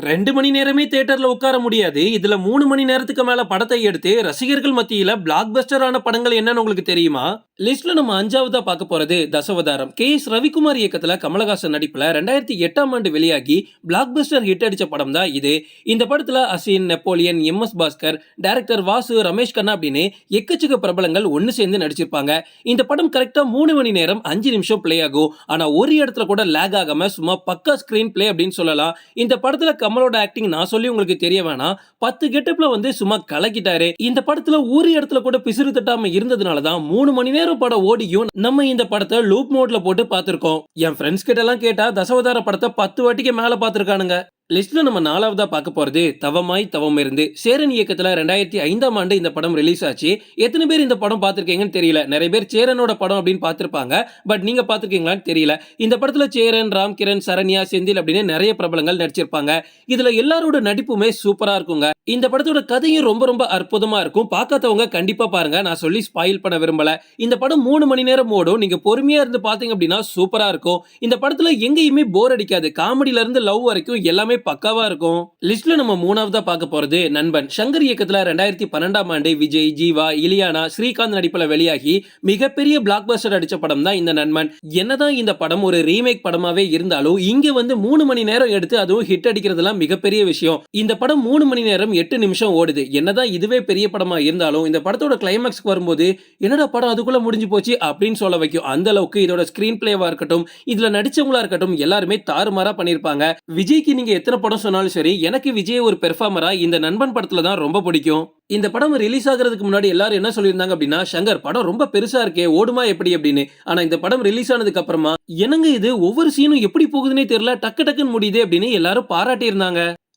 ரெண்டு மணி நேரமே தியேட்டர்ல உட்கார முடியாது. இதுல மூணு மணி நேரத்துக்கு மேல படத்தை எடுத்து ரசிகர்கள் மத்தியில பிளாக் பஸ்டரான படங்கள் என்னன்னு உங்களுக்கு தெரியுமா? லிஸ்ட்ல நம்ம அஞ்சாவதா பார்க்க போறது தசவதாரம். கே எஸ் ரவிக்குமார் இயக்கத்துல கமலஹாசன் நடிப்புல ரெண்டாயிரத்தி எட்டாம் ஆண்டு வெளியாகி பிளாக் பஸ்டர் ஹிட் அடிச்ச படம் தான் இது. இந்த படத்துல Asin Napoleon M S Bhaskar director Vasu Ramesh Khanna அப்படின்னு எக்கச்சக்க பிரபலங்கள் ஒன்னு சேர்ந்து நடிச்சிருப்பாங்க. இந்த படம் கரெக்டா மூணு மணி நேரம் அஞ்சு நிமிஷம் ப்ளே ஆகும். ஆனா ஒரு இடத்துல கூட லேக் ஆகாம சும்மா பக்கா ஸ்கிரீன் ப்ளே அப்படின்னு சொல்லலாம். இந்த படத்துல கமலோட ஆக்டிங் நான் சொல்லி உங்களுக்கு தெரிய வேணாம். பத்து கெட்டப்ல வந்து சும்மா கலக்கிட்டாரு. இந்த படத்துல ஒரு இடத்துல கூட பிசிறு தட்டாம இருந்ததுனால தான் மூணு மணி நேரம் படம் ஓடியும் நம்ம இந்த படத்தை லூப் மோட்ல போட்டு பார்த்திருக்கோம். என் ஃப்ரெண்ட்ஸ் கிட்ட எல்லாம் கேட்டா தசவதார படத்தை பத்து வாட்டிக்கு மேல பார்த்திருக்கானுங்க. லிஸ்ட்டில் நம்ம நாலாவதா பார்க்க போகிறது தவமாய் தவம் இருந்து. சேரன் இயக்கத்தில் ரெண்டாயிரத்தி ஐந்தாம் ஆண்டு இந்த படம் ரிலீஸ் ஆச்சு. எத்தனை பேர் இந்த படம் பார்த்துருக்கீங்கன்னு தெரியல. நிறைய பேர் சேரனோட படம் அப்படின்னு பார்த்துருப்பாங்க. பட் நீங்கள் பார்த்துருக்கீங்களான்னு தெரியல. இந்த படத்தில் சேரன் ராம் கிரண் சரண்யா செந்தில் அப்படின்னு நிறைய பிரபலங்கள் நடிச்சிருப்பாங்க. இதில் எல்லாரோட நடிப்புமே சூப்பராக இருக்குங்க. இந்த படத்தோட கதையும் ரொம்ப ரொம்ப அற்புதமாக இருக்கும். பார்க்காதவங்க கண்டிப்பாக பாருங்க. நான் சொல்லி ஸ்பாயில் பண்ண விரும்பலை. இந்த படம் மூணு மணி நேரம் ஓடும். நீங்கள் பொறுமையாக இருந்து பார்த்தீங்க அப்படின்னா சூப்பராக இருக்கும். இந்த படத்தில் எங்கேயுமே போர் அடிக்காது. காமெடியில இருந்து லவ் வரைக்கும் எல்லாமே பக்காவா இருக்கும். லிஸ்ட்ல நம்ம மூணாவதா பார்க்க போறது நண்பன். சங்கர் இயக்கத்துல ரெண்டாயிரத்தி பன்னெண்டாம் ஆண்டு விஜய் ஜீவா இலியானா ஸ்ரீகாந்த் நடிப்புல வெளியாகி மிகப்பெரிய பிளாக் பஸ்டர் அடிச்ச படம் தான் இந்த நண்பன். என்னதான் இந்த படம் ஒரு ரீமேக் படமாவே இருந்தாலும் இங்க வந்து மூணு மணி நேரம் எடுத்து அதுவும் ஹிட் அடிக்கிறதுலாம் மிகப்பெரிய விஷயம். இந்த படம் மூணு மணி நேரம் எட்டு நிமிஷம் ஓடுது. என்னதான் இதுவே பெரிய படமா இருந்தாலும் இந்த படத்தோட கிளைமேக்ஸ்க்கு வரும்போது என்னடா படம் அதுக்குள்ள முடிஞ்சு போச்சு? அப்படின்னு சொல்ல வைக்கும். அந்த அளவுக்கு இதோட ஸ்கிரீன் பிளேவா இருக்கட்டும் இதுல நடிச்சவங்களா இருக்கட்டும் எல்லாருமே தாறுமாறா பண்ணிருப்பாங்க விஜய்க்கு நீங்க எத்தனை படம் சொன்னாலும் சரி எனக்கு விஜய் ஒரு பெர்ஃபார்மரா இந்த நண்பன் படத்துல தான் ரொம்ப பிடிக்கும். இந்த படம் ரிலீஸ் ஆகிறதுக்கு முன்னாடி எல்லாரும் என்ன சொல்லியிருந்தாங்க அப்படின்னா சங்கர் படம் ரொம்ப பெருசா இருக்கே ஓடுமா எப்படி? அப்படின்னு. ஆனா இந்த படம் ரிலீஸ் ஆனதுக்கு அப்புறமா என்னங்க இது? ஒவ்வொரு சீனும் எப்படி போகுதுன்னே தெரியல டக்கு டக்குன்னு முடியுது அப்படின்னு எல்லாரும் பாராட்டி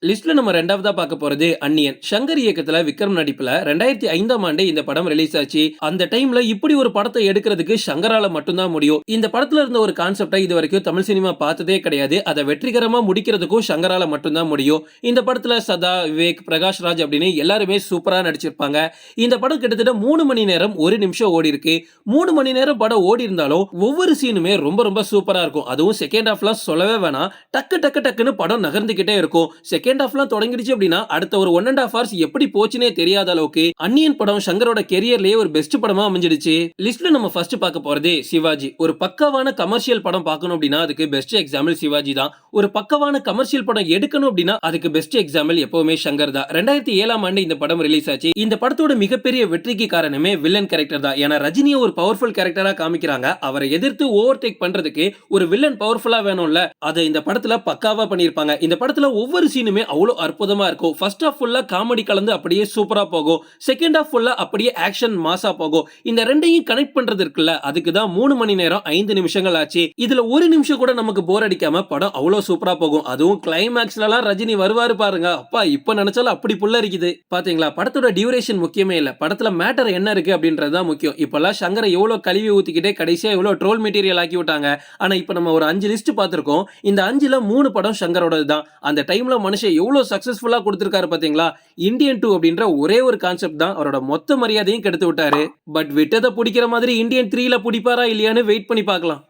லிஸ்ட்டில் நம்ம ரெண்டாவதாக பார்க்க போகிறது அன்னியன் சங்கர் இயக்கத்தில் விக்ரம் நடிப்பில் ரெண்டாயிரத்தி ஐந்தாம் ஆண்டு இந்த படம் ரிலீஸ் ஆச்சு. அந்த டைமில் இப்படி ஒரு படத்தை எடுக்கிறதுக்கு சங்கரால மட்டும்தான் முடியும். இந்த படத்தில் இருந்த ஒரு கான்செப்டை இது வரைக்கும் தமிழ் சினிமா பார்த்ததே கிடையாது. அதை வெற்றிகரமாக முடிக்கிறதுக்கும் சங்கரால மட்டும்தான் முடியும். இந்த படத்தில் சதா விவேக் பிரகாஷ் ராஜ் அப்படின்னு எல்லாருமே சூப்பராக நடிச்சிருப்பாங்க. இந்த படம் கிட்டத்தட்ட மூணு மணி நேரம் ஒரு நிமிஷம் ஓடி இருக்கு. மூணு மணி நேரம் படம் ஓடி இருந்தாலும் ஒவ்வொரு சீனுமே ரொம்ப ரொம்ப சூப்பராக இருக்கும். அதுவும் செகண்ட் ஹாஃப்லாம் சொல்லவே வேணாம். டக்கு டக்கு டக்குன்னு படம் நகர்ந்துக்கிட்டே இருக்கும். செகண்ட் ஹாஃப்லாம் தொடங்கிடுச்சு அப்படின்னா அடுத்த ஒரு ஒன் அண்ட் ஹாஃப் ஹவர்ஸ் எப்படி போச்சுனே தெரியாத அளவுக்கு அன்னியன் படம் சங்கரோட கெரியர்லயே ஒரு பெஸ்ட் படமா அமைஞ்சிடுச்சு. லிஸ்ட்ல நம்ம ஃபர்ஸ்ட் பார்க்க போறதே சிவாஜி. ஒரு பக்கவான கமர்ஷியல் படம் பார்க்கணும் அப்படின்னா அதுக்கு பெஸ்ட் எக்ஸாம்பிள் சிவாஜி தான். ஒரு பக்கவான கமர்ஷியல் படம் எடுக்கணும் அப்படின்னா அதுக்கு பெஸ்ட் எக்ஸாம்பிள் எப்பவுமே சங்கர் தான். ரெண்டாயிரத்தி ஏழாம் ஆண்டு இந்த படம் ரிலீஸ் ஆச்சு. இந்த படத்தோட மிகப்பெரிய வெற்றிக்கு காரணமே வில்லன் கேரக்டர் தான். ஏன்னா ரஜினியை ஒரு பவர்ஃபுல் கேரக்டரா காமிக்கிறாங்க. அவரை எதிர்த்து ஓவர் டேக் பண்றதுக்கு ஒரு வில்லன் பவர்ஃபுல்லா வேணும்ல அதை இந்த படத்துல பக்காவா பண்ணியிருப்பாங்க. இந்த படத்துல ஒவ்வொரு சீனுமே அவ்வளவு அற்புதமா இருக்கும் ஃபர்ஸ்ட் ஆஃப் ஃபுல்லா காமெடி கலந்து அப்படியே சூப்பரா போகும். செகண்ட் ஆஃப் ஃபுல்லாக அப்படியே ஆக்ஷன் மாசாக போகும். இந்த ரெண்டையும் கனெக்ட் பண்றது இருக்குல்ல அதுக்கு தான் மூணு மணி நேரம் ஐந்து நிமிஷங்கள் ஆச்சு. இதுல ஒரு நிமிஷம் கூட நமக்கு போர் அடிக்காம படம் அவ்வளவு சூப்பரா போகும். அதுவும் கிளைமேக்ஸ்ல எல்லாம் ரஜினி வருவாரு பாருங்க. அப்பா இப்ப நினைச்சாலும் அப்படி புள்ள இருக்குது பாத்தீங்களா? படத்தோட டியூரேஷன் முக்கியமே இல்லை. படத்துல மேட்டர் என்ன இருக்கு அப்படின்றது தான் முக்கியம். இப்போல்லாம் சங்கரை எவ்வளோ கழுவி ஊத்திக்கிட்டே கடைசியா எவ்வளவு ட்ரோல் மெட்டீரியல் ஆக்கி விட்டாங்க. ஆனா இப்ப நம்ம ஒரு அஞ்சு லிஸ்ட் பார்த்துருக்கோம். இந்த அஞ்சில் மூணு படம் சங்கரோடது தான் அந்த டைம்ல மனுஷன் எவ்வளோ சக்ஸஸ்ஃபுல்லாக கொடுத்துருக்காரு பாத்தீங்களா? இந்தியன் டூ அப்படின்ற ஒரே ஒரு கான்செப்ட் தான். அவரோட மொத்த மரியாதையும் கெடுத்து விட்டாரு. பட் விட்டதை பிடிக்கிற மாதிரி இந்தியன் த்ரீல பிடிப்பாரா இல்லையான்னு வெயிட் பண்ணி பார்க்கலாம்.